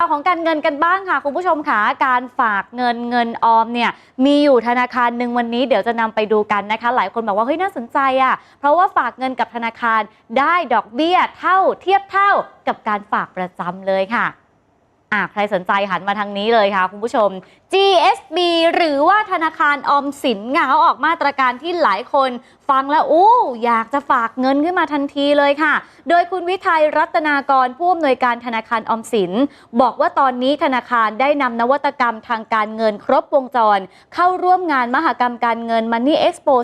ข่าวของการเงินกันบ้างค่ะ คุณผู้ชมค่ะการฝากเงินเงินออมเนี่ยมีอยู่ธนาคารหนึ่งวันนี้เดี๋ยวจะนำไปดูกันนะคะ หลายคนบอกว่าเฮ้ยน่าสนใจอะเพราะว่าฝากเงินกับธนาคารได้ดอกเบี้ยเท่าเทียบเท่ากับการฝากประจำเลยค่ะ อ่าใครสนใจหันมาทางนี้เลยค่ะคุณผู้ชม GSB หรือว่าธนาคารออมสินค่ะเขาออกมาตรการที่หลายคนฟังแล้วอู้อยากจะฝากเงินขึ้นมาทันทีเลยค่ะ โดยคุณวิทัยรัตนากรผู้อำนวยการธนาคารออมสิน บอกว่าตอนนี้ธนาคารได้นำนวัตกรรมทางการเงินครบวงจร เข้าร่วมงานมหกรรมการเงิน Money Expo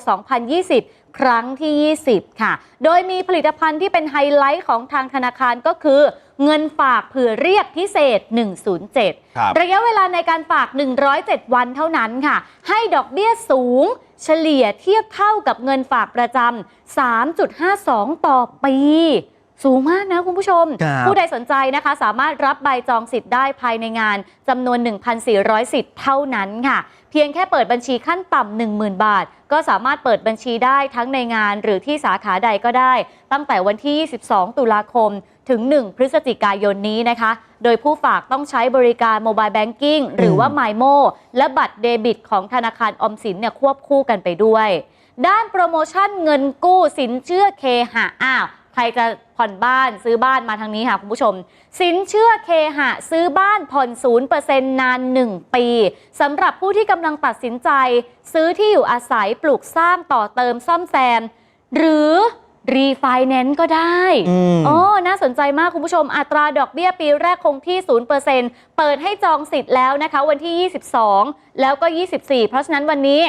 2020ครั้งที่ 20 ค่ะ โดยมีผลิตภัณฑ์ที่เป็นไฮไลท์ของทางธนาคารก็คือ เงินฝากเผื่อเรียกพิเศษ 107 ครับ ระยะเวลาในการฝาก 107 วันเท่านั้นค่ะ ให้ดอกเบี้ยสูง เฉลี่ยเทียบเท่ากับเงินฝากประจำ3.52 ต่อปี สูงมากนะคุณผู้ชม ครับผู้ใดสนใจนะคะ สามารถรับใบจองสิทธิ์ได้ภายในงานจำนวน 1,400 สิทธิ์เท่านั้นค่ะ เพียงแค่เปิดบัญชีขั้นต่ำ10,000 บาท ก็สามารถเปิดบัญชีได้ทั้งในงานหรือที่สาขาใดก็ได้ ตั้งแต่วันที่ 22 ตุลาคม ถึง 1 พฤศจิกายนนี้นะคะ โดยผู้ฝากต้องใช้บริการโมบายแบงกิ้งหรือว่า m y m o และบัตรเดบิตของธนาคารออมสินเนี่ยควบคู่กันไปด้วย ด้านโปรโมชั่นเงินกู้สินเชื่อเคหะอ้าว ใครจะผ่อนบ้านซื้อบ้านมาทางนี้ค่ะคุณผู้ชม สินเชื่อเคหะซื้อบ้านผ่อน0%นาน 1 ปีสำหรับผู้ที่กำลังตัดสินใจ ซื้อที่อยู่อาศัยปลูกสร้างต่อเติมซ่อมแซม หรือรีไฟแนนซ์ก็ได้อืมอ๋อน่าสนใจมากคุณผู้ชม อัตราดอกเบี้ยปีแรกคงที่ 0%เปิดให้จองสิทธิ์แล้วนะคะ วันที่ 22 แล้วก็ 24 เพราะฉะนั้นวันนี้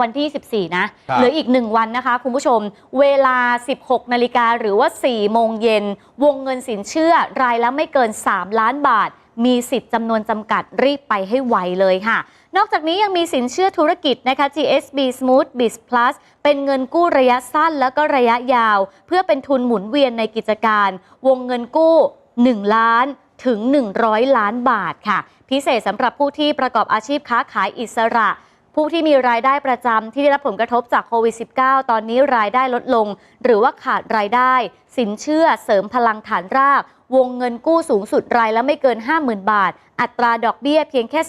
วันที่ 14 นะ ครับ เหลืออีก 1 วันนะคะ คุณผู้ชม เวลา 16 นาฬิกาหรือว่า 4 โมงเย็น วงเงินสินเชื่อรายละไม่เกิน 3 ล้านบาท มีสิทธิ์จำนวนจำกัดรีบไปให้ไวเลยค่ะ นอกจากนี้ยังมีสินเชื่อธุรกิจนะคะ GSB Smooth Biz Plus เป็นเงินกู้ระยะสั้นแล้วก็ระยะยาว เพื่อเป็นทุนหมุนเวียนในกิจการ วงเงินกู้ 1 ล้าน ถึง 100 ล้านบาทค่ะ พิเศษสำหรับผู้ที่ประกอบอาชีพค้าขายอิสระ ผู้ที่มีรายได้ประจำที่ได้รับผลกระทบจากโควิด -19 ตอนนี้รายได้ลดลง หรือว่าขาดรายได้ สินเชื่อเสริมพลังฐานราก วงเงินกู้สูงสุดรายละไม่เกิน 50,000 บาท อัตราดอกเบี้ยเพียงแค่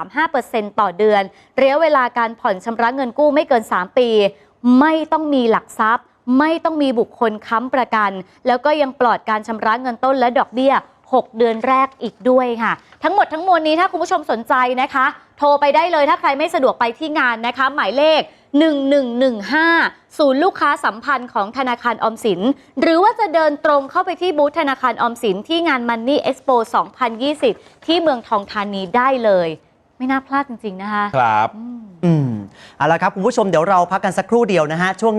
0.35%ต่อเดือนระยะเวลาการผ่อนชำระเงินกู้ไม่เกิน 3 ปี ไม่ต้องมีหลักทรัพย์ ไม่ต้องมีบุคคลค้ำประกัน แล้วก็ยังปลอดการชำระเงินต้นและดอกเบี้ย 6 เดือนแรกอีกด้วยค่ะ ทั้งหมดทั้งมวลนี้ถ้าคุณผู้ชมสนใจนะคะ โทรไปได้เลยถ้าใครไม่สะดวกไปที่งานนะคะ หมายเลข 1115 ศูนย์ลูกค้าสัมพันธ์ของธนาคารออมสิน หรือว่าจะเดินตรงเข้าไปที่บูธธนาคารออมสินที่งาน Money Expo 2020 ที่เมืองทองธานีได้เลย ไม่น่าพลาดจริง ๆ นะคะ ครับ อืมเอาละครับ คุณผู้ชมเดี๋ยวเราพักกันสักครู่เดียวนะฮะช่วง